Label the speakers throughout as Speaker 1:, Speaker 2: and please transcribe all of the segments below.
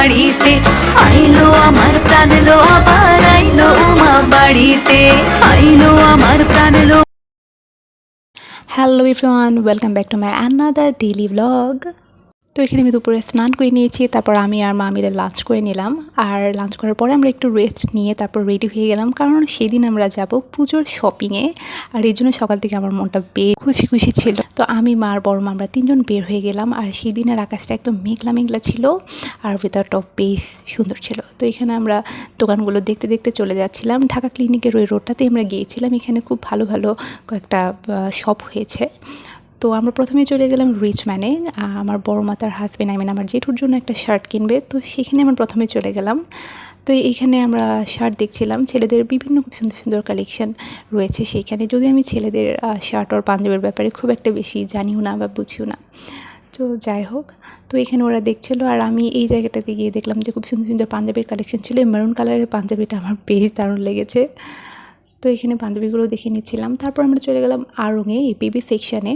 Speaker 1: বাড়িতে। আইলো আমার প্রাণ লো, আবার আইলো উমা বাড়িতে। আইলো আমার প্রাণ লো।
Speaker 2: Hello everyone welcome back to my another daily blog তো এখানে আমি দুপুরে স্নান করে নিয়েছি, তারপর আমি আর মা মিলে লাঞ্চ করে নিলাম। আর লাঞ্চ করার পরে আমরা একটু রেস্ট নিয়ে তারপর রেডি হয়ে গেলাম। কারণ সেদিন আমরা যাব পুজোর শপিংয়ে আর এই জন্য সকাল থেকে আমার মনটা বেশ খুশি খুশি ছিল। তো আমি, মা আর বড় মা আমরা তিনজন বের হয়ে গেলাম। আর সেই দিনের আকাশটা একদম মেঘলা মেঘলা ছিল। আর ওয়েদারটাও বেশ সুন্দর ছিল। তো এখানে আমরা দোকানগুলো দেখতে দেখতে চলে যাচ্ছিলাম। ঢাকা ক্লিনিকের ওই রোডটাতে আমরা গিয়েছিলাম। এখানে খুব ভালো ভালো কয়েকটা শপ হয়েছে। তো আমরা প্রথমে চলে গেলাম রিচ ম্যানে আমার বড় মাতার হাজব্যান্ড আই মিন আমার জেঠুর জন্য একটা শার্ট কিনবে। তো সেখানে আমরা প্রথমে চলে গেলাম। তো এইখানে আমরা শার্ট দেখছিলাম। ছেলেদের বিভিন্ন খুব সুন্দর সুন্দর কালেকশন রয়েছে সেইখানে। যদি আমি ছেলেদের শার্ট আর পাঞ্জাবের ব্যাপারে খুব একটা বেশি জানিও না বা বুঝিও না। তো যাই হোক, তো এখানে ওরা দেখছিলো আর আমি এই জায়গাটাতে গিয়ে দেখলাম যে খুব সুন্দর সুন্দর পাঞ্জাবির কালেকশন ছিল। মেরুন কালারের পাঞ্জাবিটা আমার বেশ দারুণ লেগেছে। তো এখানে বান্ধবীগুলো দেখে নিচ্ছিলাম। তারপর আমরা চলে গেলাম আড়ংয়ে এই বেবি সেকশানে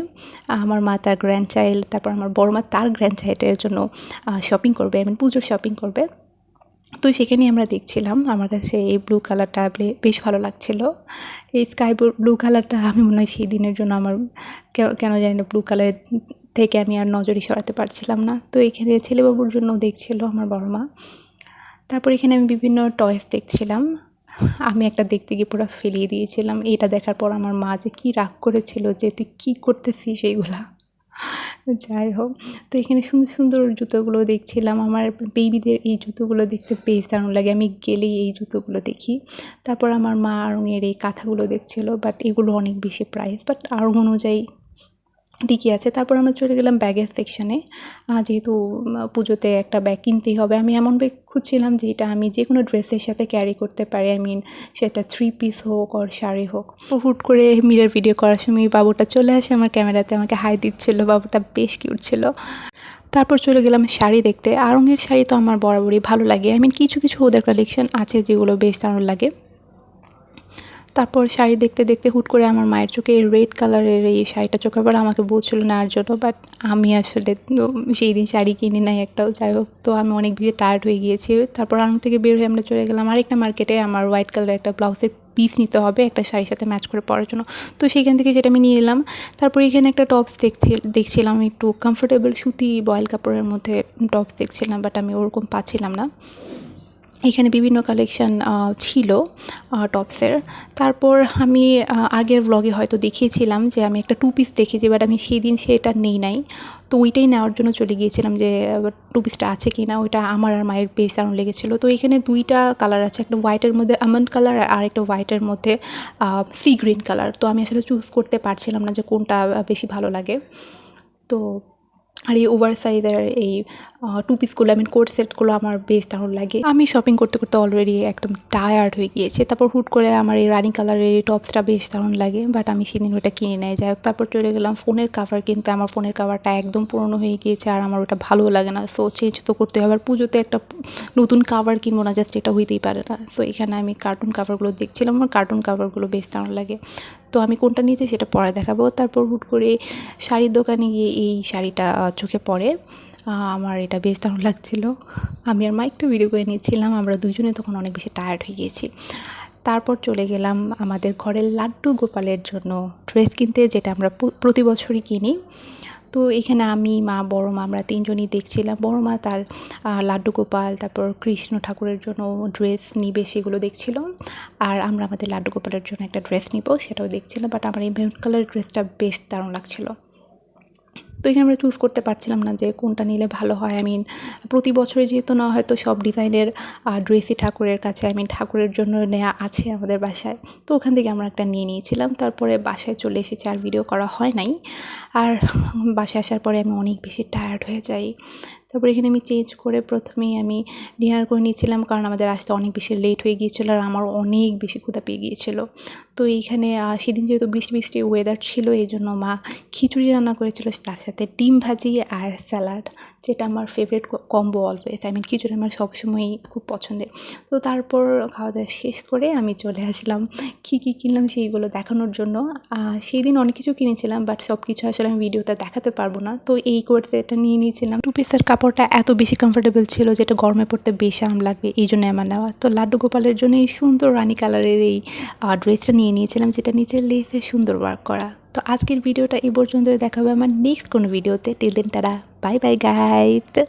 Speaker 2: আমার মা তার গ্র্যান্ড চাইল্ড তারপর আমার বড় মা তার গ্র্যান্ড চাইল্ডের জন্য শপিং করবে আই মিন পুজোর শপিং করবে। তো সেখানেই আমরা দেখছিলাম, আমার কাছে এই ব্লু কালারটা বেশ ভালো লাগছিল। এই স্কাই ব্লু কালারটা আমি মনে হয় সেই দিনের জন্য আমার কেন জানি না ব্লু কালারের থেকে আমি আর নজরই সরাতে পারছিলাম না। তো এখানে ছেলেবাবুর জন্য দেখছিল আমার বড় মা। তারপর এখানে আমি বিভিন্ন টয়েস দেখছিলাম। আমি একটা দেখতে গিয়ে পুরো ফেলিয়ে দিয়েছিলাম। এটা দেখার পর আমার মা যে কী রাগ করেছিল যে তুই কী করতেছিস এইগুলা। যাই হোক, তো এখানে সুন্দর সুন্দর জুতোগুলো দেখছিলাম। আমার বেবিদের এই জুতোগুলো দেখতে বেশ দারুণ লাগে। আমি গেলেই এই জুতোগুলো দেখি। তারপর আমার মা আড়ঙের এই কাঁথাগুলো দেখছিল বাট এগুলো অনেক বেশি প্রাইস বাট আড়ং অনুযায়ী ঠিকই আছে। তারপর আমরা চলে গেলাম ব্যাগের সেকশানে যেহেতু পুজোতে একটা ব্যাগ কিনতেই হবে। আমি এমন ব্যাগ খুঁজছিলাম যে এটা আমি যে কোনো ড্রেসের সাথে ক্যারি করতে পারি। আই মিন সেটা থ্রি পিস হোক আর শাড়ি হোক। হুট করে মিরর ভিডিও করার সময় বাবুটা চলে আসে আমার ক্যামেরাতে আমাকে হাই দিচ্ছিল। বাবুটা বেশ কিউট ছিল। তারপর চলে গেলাম শাড়ি দেখতে। আরঙের শাড়ি তো আমার বরাবরই ভালো লাগে। আই মিন কিছু কিছু ওদের কালেকশন আছে যেগুলো বেশ দারুণ লাগে। তারপর শাড়ি দেখতে দেখতে হুট করে আমার মায়ের চোখে রেড কালারের এই শাড়িটা চোখে পড়ে, আমাকে বলছিল নেওয়ার জন্য। বাট আমি আসলে সেই দিন শাড়ি কিনি নাই একটাও। যাই হোক, তো আমি অনেক বেশি টায়ার্ড হয়ে গিয়েছি। তারপর আড়ং থেকে বের হয়ে আমরা চলে গেলাম আরেকটা মার্কেটে আমার হোয়াইট কালারের একটা ব্লাউজের পিস নিতে হবে, একটা শাড়ির সাথে ম্যাচ করে পরার জন্য। তো সেখান থেকে সেটা আমি নিয়ে নিলাম তারপর এখানে একটা টপস দেখছি, দেখছিলাম একটু কমফোর্টেবল সুতি বয়েল কাপড়ের মধ্যে টপস দেখছিলাম বাট আমি ওরকম পাচ্ছিলাম না। এখানে বিভিন্ন কালেকশান ছিল টপসের তারপর আমি আগের ব্লগে হয়তো দেখিয়েছিলাম যে আমি একটা টু পিস দেখেছি বাট আমি সেই দিন সেটা নেই নাই। তো ওইটাই নেওয়ার জন্য চলে গিয়েছিলাম যে টু পিসটা আছে কি না ওইটা আমার আর মায়ের বেশ দারুণ লেগেছিলো। তো এখানে দুইটা কালার আছে, একটা হোয়াইটের মধ্যে আমন্ড কালার আর একটা হোয়াইটের মধ্যে সি গ্রিন কালার তো আমি আসলে চুজ করতে পারছিলাম না যে কোনটা বেশি ভালো লাগে। তো আর এই ওভার সাইজের এই টু পিসগুলো আই মিন কোট সেটগুলো আমার বেশ দারুণ লাগে। আমি শপিং করতে করতে অলরেডি একদম টায়ার্ড হয়ে গিয়েছে। তারপর হুট করে আমার এই রানিং কালারের এই টপসটা বেশ দারুণ লাগে বাট আমি সেদিন ওটা কিনে নেয় যাই হোক, তারপর চলে গেলাম ফোনের কাভার কিনতে। আমার ফোনের কাভারটা একদম পুরনো হয়ে গিয়েছে আর আমার ওটা ভালো লাগে না। সো চেঞ্জ তো করতে হবে। আর পুজোতে একটা নতুন কাভার কিনবো না জাস্ট এটা হইতেই পারে না। সো এখানে আমি কার্টুন কাভারগুলো দেখছিলাম। আমার কার্টুন কাভারগুলো বেশ দারুণ লাগে। তো আমি কোনটা নিয়েছি সেটা পরে দেখাবো। তারপর হুট করে শাড়ির দোকানে গিয়ে এই শাড়িটা চোখে পড়ে। আমার এটা বেশ দারুণ লাগছিল। আমি আর মা একটু ভিডিও করে নিয়েছিলাম, আমরা দুজনে তখন অনেক বেশি টায়ার্ড হয়ে গিয়েছি। তারপর চলে গেলাম আমাদের ঘরের লাড্ডু গোপালের জন্য ড্রেস কিনতে, যেটা আমরা প্রতি বছরই কিনি। তো এখানে আমি, মা, বড় মা, আমরা তিনজনই দেখছিলাম। বড় মা তার লাড্ডু গোপাল, তারপর কৃষ্ণ ঠাকুরের জন্য ড্রেস নিবে সেগুলো দেখছিল। আর আমরা আমাদের লাড্ডু গোপালের জন্য একটা ড্রেস নিব, সেটাও দেখছিলাম। বাট আমার এই মেরুন কালারের ড্রেসটা বেশ দারুণ লাগছিল। তো এখানে আমরা চুজ করতে পারছিলাম না যে কোনটা নিলে ভালো হয়। আই মিন প্রতি বছরে যেহেতু না হয়তো সব ডিজাইনের ড্রেসই ঠাকুরের কাছে আই মিন ঠাকুরের জন্য নেওয়া আছে আমাদের বাসায়। তো ওখান থেকে আমরা একটা নিয়ে নিয়েছিলাম। তারপরে বাসায় চলে এসেছি, আর ভিডিও করা হয় নাই। আর বাসায় আসার পরে আমি অনেক বেশি টায়ার্ড হয়ে যাই। তারপর এখানে আমি চেঞ্জ করে প্রথমেই আমি ডিনার করে নিয়েছিলাম কারণ আমাদের আসতে অনেক বেশি লেট হয়ে গিয়েছিল আর আমার অনেক বেশি ক্ষুদা পেয়ে গিয়েছিল। তো এইখানে সেদিন যেহেতু বৃষ্টি বৃষ্টি ওয়েদার ছিল এই জন্য মা খিচুড়ি রান্না করেছিল, তার সাথে ডিম ভাজি আর স্যালাড যেটা আমার favourite combo always I mean খিচুড়ি আমার সবসময়ই খুব পছন্দের। তো তারপর খাওয়া দাওয়া শেষ করে আমি চলে আসলাম। কী কী কিনলাম সেইগুলো দেখানোর জন্য। সেই দিন অনেক কিছু কিনেছিলাম বাট সব কিছু আসলে আমি ভিডিওতে দেখাতে পারব না। তো এই করতে এটা নিয়ে নিয়েছিলাম। টু পিসের কাপড়টা এত বেশি কমফোর্টেবল ছিল যেটা গরমে পড়তে বেশ আরাম লাগবে, এই জন্য আমার নেওয়া। তো লাড্ডু গোপালের জন্য এই সুন্দর রানী কালারের এই ড্রেসটা নিয়ে নিয়েছিলাম, যেটা নিচে লেসে সুন্দর ওয়ার্ক করা। তো আজকের ভিডিওটা এই পর্যন্ত দেখা হবে আমার নেক্সট কোনো ভিডিওতে টিল দেন তারা Bye bye guys.